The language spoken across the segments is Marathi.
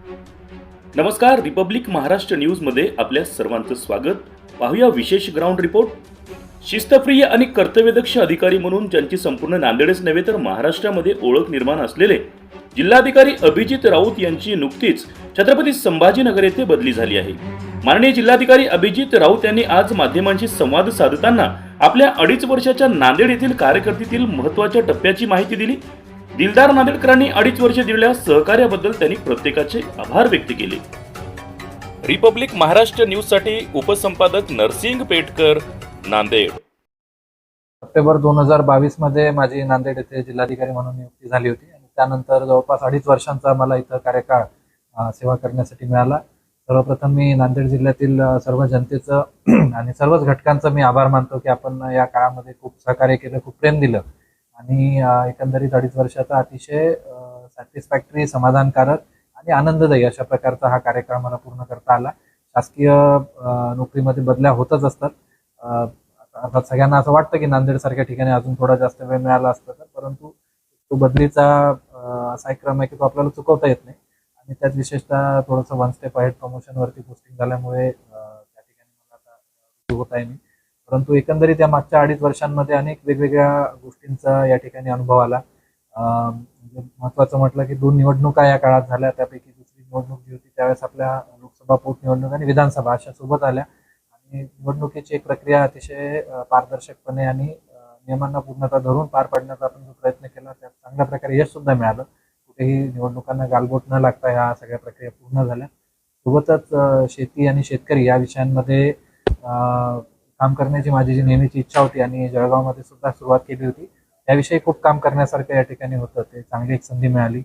नमस्कार रिपब्लिक महाराष्ट्र न्यूजमध्ये आपल्या सर्वांचं स्वागत. पाहूया विशेष ग्राउंड रिपोर्ट शिस्तप्रिय आणि कर्तव्यदक्ष अधिकारी म्हणून ज्यांची संपूर्ण नांदेडच नव्हे तर महाराष्ट्रामध्ये ओळख निर्माण असलेले जिल्हाधिकारी अभिजित राऊत यांची नुकतीच छत्रपती संभाजीनगर येथे बदली झाली आहे. माननीय जिल्हाधिकारी अभिजित राऊत यांनी आज माध्यमांशी संवाद साधताना आपल्या अडीच वर्षाच्या नांदेड येथील कार्यकर्तीतील महत्त्वाच्या टप्प्याची माहिती दिली. दिलदार नांदेडकरांनी अडीच वर्ष दिलेल्या सहकार्याबद्दल त्यांनी प्रत्येकाचे आभार व्यक्त केले. रिपब्लिक महाराष्ट्र न्यूजसाठी उपसंपादक नरसिंग पेटकर नांदेड. सप्टेंबर दोन हजार बावीसमध्ये माझी नांदेड येथे जिल्हाधिकारी म्हणून नियुक्ती झाली होती आणि त्यानंतर जवळपास अडीच वर्षांचा मला इथं कार्यकाळ सेवा करण्यासाठी मिळाला. सर्वप्रथम मी नांदेड जिल्ह्यातील सर्व जनतेचं आणि सर्वच घटकांचं मी आभार मानतो की आपण या काळामध्ये खूप सहकार्य केलं खूप प्रेम दिलं. आणि एकंदरीत अडीच वर्षाचा अतिशय सॅटिस्फॅक्टरी समाधानकारक आणि आनंददायी अशा प्रकारचा हा कार्यक्रम मला पूर्ण करता आला. शासकीय नोकरीमध्ये बदल्या होतच असतात. अर्थात सगळ्यांना असं वाटतं की नांदेड सारख्या ठिकाणी अजून थोडा जास्त वेळ मिळाला असता तर परंतु तो बदलीचा असा एक क्रम आहे की तो आपल्याला चुकवता येत नाही. आणि त्यात विशेषतः थोडंसं वन स्टेप आहेत प्रमोशनवरती पोस्टिंग झाल्यामुळे त्या ठिकाणी मला आता होता आहे मी. परंतु एकंदरीत या मागच्या अडीच वर्षांमध्ये अनेक वेगवेगळ्या गोष्टींचा या ठिकाणी अनुभव आला. म्हणजे महत्वाचं म्हटलं की दोन निवडणुका या काळात झाल्या त्यापैकी दुसरी निवडणूक जी होती त्यावेळेस आपल्या लोकसभा पोटनिवडणूक आणि विधानसभा अशा सोबत आल्या. आणि निवडणुकीची एक प्रक्रिया अतिशय पारदर्शकपणे आणि नियमांना पूर्णतः धरून पार पाडण्याचा आपण जो प्रयत्न केला त्यात चांगल्या प्रकारे यश सुद्धा मिळालं. कुठेही निवडणुकांना गालबोट न लागता ह्या सगळ्या प्रक्रिया पूर्ण झाल्या. सोबतच शेती आणि शेतकरी या विषयांमध्ये काम करण्याची माझी जी नेहमीची इच्छा होती आणि जळगावमध्ये सुद्धा सुरुवात केली होती त्याविषयी खूप काम करण्यासारखं या ठिकाणी होतं. ते चांगली एक संधी मिळाली.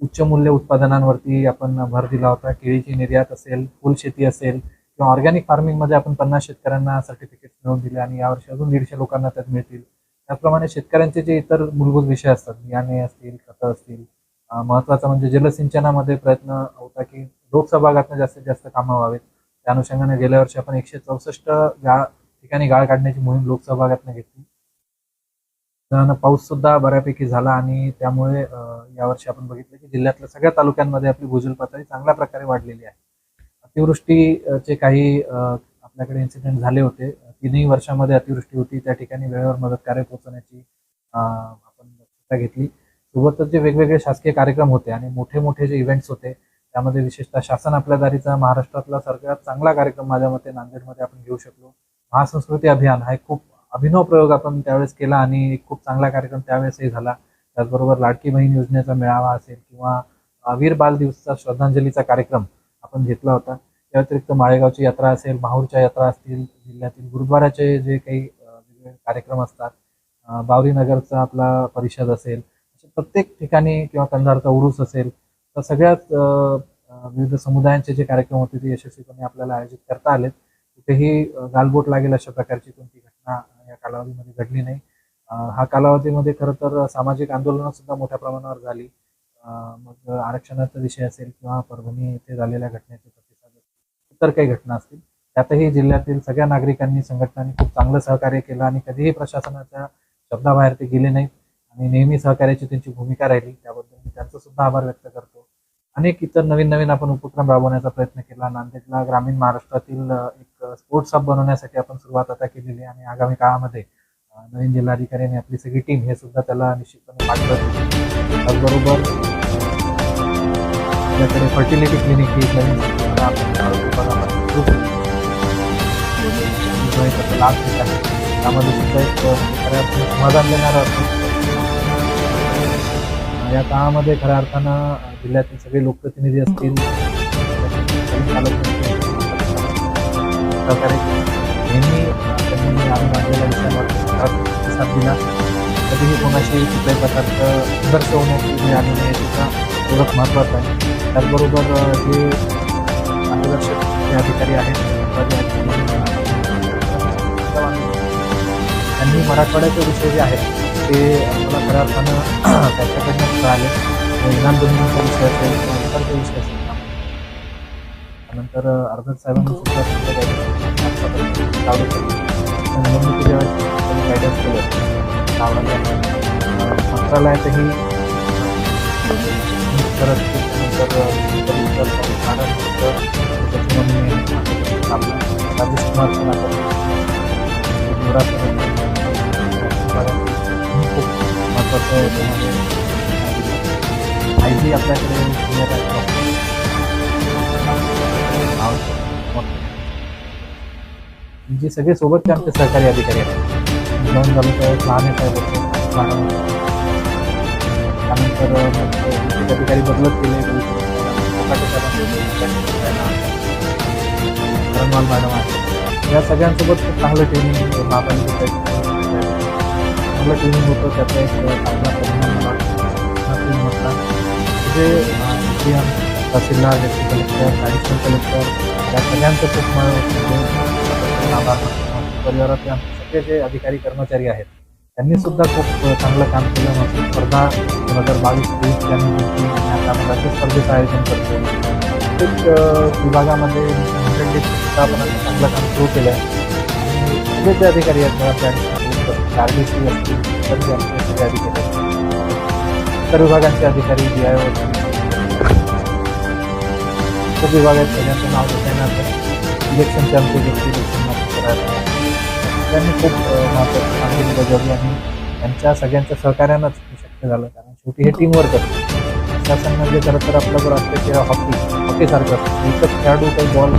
उच्च मूल्य उत्पादनांवरती आपण भर दिला होता. केळीची निर्यात असेल फुलशेती असेल किंवा ऑर्गॅनिक फार्मिंगमध्ये आपण पन्नास शेतकऱ्यांना सर्टिफिकेट मिळवून दिले आणि यावर्षी अजून दीडशे लोकांना त्यात मिळतील. त्याचप्रमाणे शेतकऱ्यांचे जे इतर मूलभूत विषय असतात बियाणे असतील खतं असतील अं, महत्त्वाचं म्हणजे जलसिंचनामध्ये प्रयत्न होता की लोकसभागातनं जास्तीत जास्त कामं व्हावेत. त्या अनुषंगाने गेल्या वर्षी आपण एकशे चौसष्ट या ठिकाणी गाळ काढण्याची मोहीम लोकसभागातनं घेतली. त्यानं पाऊस सुद्धा बऱ्यापैकी झाला आणि त्यामुळे यावर्षी आपण बघितलं की जिल्ह्यातल्या सगळ्या तालुक्यांमध्ये आपली भूजल पातळी चांगल्या प्रकारे वाढलेली आहे. अतिवृष्टीचे काही आपल्याकडे इन्सिडेंट झाले होते. तीनही वर्षामध्ये अतिवृष्टी होती. त्या ठिकाणी वेळेवर मदत कार्य पोहोचवण्याची आपण दक्षता घेतली. सोबतच जे वेगवेगळे शासकीय कार्यक्रम होते आणि मोठे मोठे जे इव्हेंट्स होते त्यामध्ये विशेषतः शासन आपल्या दारीचा महाराष्ट्रातला सगळ्यात चांगला कार्यक्रम माझ्या मते नांदेडमध्ये आपण घेऊ शकलो. महासंस्कृती अभियान हा एक खूप अभिनव प्रयोग आपण त्यावेळेस केला आणि एक खूप चांगला कार्यक्रम त्यावेळेसही झाला. त्याचबरोबर लाडकी बहीण योजनेचा मेळावा असेल किंवा वीर बाल दिवसाचा श्रद्धांजलीचा कार्यक्रम आपण घेतला होता. त्या व्यतिरिक्त माळेगावची यात्रा असेल माहूरच्या यात्रा असतील जिल्ह्यातील गुरुद्वाराचे जे काही वेगवेगळे कार्यक्रम असतात बावरी नगरचा आपला परिषद असेल प्रत्येक ठिकाणी किंवा कंधारचा उरूस असेल तर सगळ्याच विविध समुदायांचे जे कार्यक्रम होते ते यशस्वीपणे आपल्याला आयोजित करता आलेत. कुठेही गालबोट लागेल अशा प्रकारची कोणती घटना या कालावधीमध्ये घडली नाही. हा कालावधीमध्ये खरं तर सामाजिक आंदोलनं सुद्धा मोठ्या प्रमाणावर झाली. मग आरक्षणाचा विषय असेल किंवा परभणी येथे झालेल्या घटनेचे प्रतिसाद इतर काही घटना असतील त्यातही जिल्ह्यातील सगळ्या नागरिकांनी संघटनांनी खूप चांगलं सहकार्य केलं आणि कधीही प्रशासनाच्या शब्दाबाहेर ते गेले नाहीत आणि नेहमी सहकार्याची त्यांची भूमिका राहिली त्याबद्दल मी त्यांचा सुद्धा आभार व्यक्त करतो. अनेक इतर नवीन नवीन आपण उपक्रम राबवण्याचा प्रयत्न केला. नांदेडला ग्रामीण महाराष्ट्रातील एक स्पोर्ट्स हब बनवण्यासाठी आपण सुरुवात आता केलेली आणि आगामी काळामध्ये नवीन जिल्हाधिकारी आणि आपली सगळी टीम हे सुद्धा त्याला निश्चितपणे पाठवत त्याचबरोबर आपल्याकडे फर्टिलिटी क्लिनिक ही नवीन लाभ घेत आहे. त्यामध्ये सुद्धा एक खऱ्या समाधान देणारं या काळामध्ये खऱ्या अर्थानं जिल्ह्यातील सगळे लोकप्रतिनिधी असतील प्रकारे नेहमी त्यांनी आम्ही मांडलेल्या विषयावर सकारात्मक प्रतिसाद दिला. कधीही कोणाशी कुठल्याही प्रकारचं दर्शवण्याची होण्याची वेळ आली नाही याचा ओळख महत्त्वाचं आहे. त्याचबरोबर जे मार्गदर्शक जे अधिकारी आहेत त्यांनी मराठवाड्याचे विषय जे आहेत ते मला खऱ्या अर्थानं त्याच्याकडनं कळाले. इनाम दोन्हीचा विषय असेल विषय असेल नंतर अर्धक साहेबांनी सुद्धा लावलं आणि मग मी त्याच्यावर गायडन्स केलं लावण्याचा मंत्रालयातही करत राजेश कुमार खूप महत्त्वाचं आहे माहिती आपल्याकडे जे सगळे सोबतचे आमचे सहकारी अधिकारी आहेत दोन तालुक्यात लहान साहेब होते मॅडम त्यानंतर अधिकारी बदलत गेले मॅडम आहे या सगळ्यांसोबत चांगलं ट्रेनिंग चांगलं ट्रेनिंग होतं त्याचा एक चांगला परिणाम टीम होता जे tehsildar deputy collector additional collector, या सगळ्यांचं खूप आमचे सगळे अधिकारी कर्मचारी आहेत, त्यांनी सुद्धा काम स्पर्धा दोन हज़ार बावीस तेवीस आयोजन करतो. प्रत्येक आपण आता चांगलं काम सुरू जे अधिकारी आर डी सी अधिकारी इतर अधिकारी डी ओ नाव त्यांनी खूप अ, महत्त्वाची कामगिरी बजावली आणि त्यांच्या सगळ्यांच्या सहकार्यानंच हे शक्य झालं. कारण शेवटी हे टीमवर्क असतं शासन म्हणजे खरं तर आपलं जर असतं किंवा हॉकी हॉकीसारखं असतं. एकच खेळाडू काही बॉल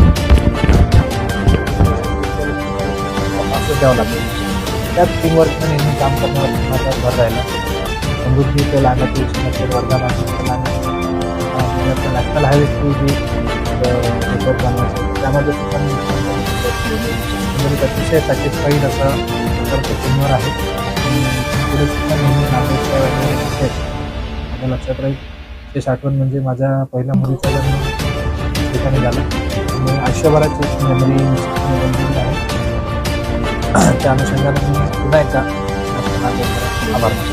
असं द्यावं लागतं त्याच टीमवर्कनं नेहमी काम करण्यावर माझा भर राहिला. समृद्धी ते लांडाची असेल वर्धा असेल आणि नॅशनल हायवेची जी नेटवर्क त्यामध्ये सुद्धा मी अतिशय सॅटिस्फाईड असा प्रकारचं टीमवर आहे. पुढे सुद्धा नेहमी नागरिकच्या माझ्या लक्षात राहील विशेष आठवण म्हणजे माझ्या पहिल्या मुलीचा जन्म ठिकाणी झाला. आणि आयुष्यभराची मेमरी आहे. त्या अनुषंगाने मी पुन्हा एकदा आभार मानतो.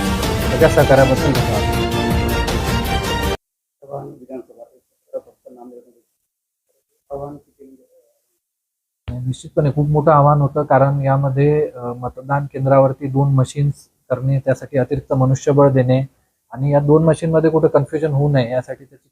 सगळ्या सहकार्याबद्दल धन्यवाद. आणि निश्चितपणे खूप मोठं आव्हान होतं कारण यामध्ये मतदान केंद्रावरती दोन मशीन्स करणे त्यासाठी अतिरिक्त मनुष्यबळ देणे आणि या दोन मशीनमध्ये कुठं कन्फ्युजन होऊ नये यासाठी त्याची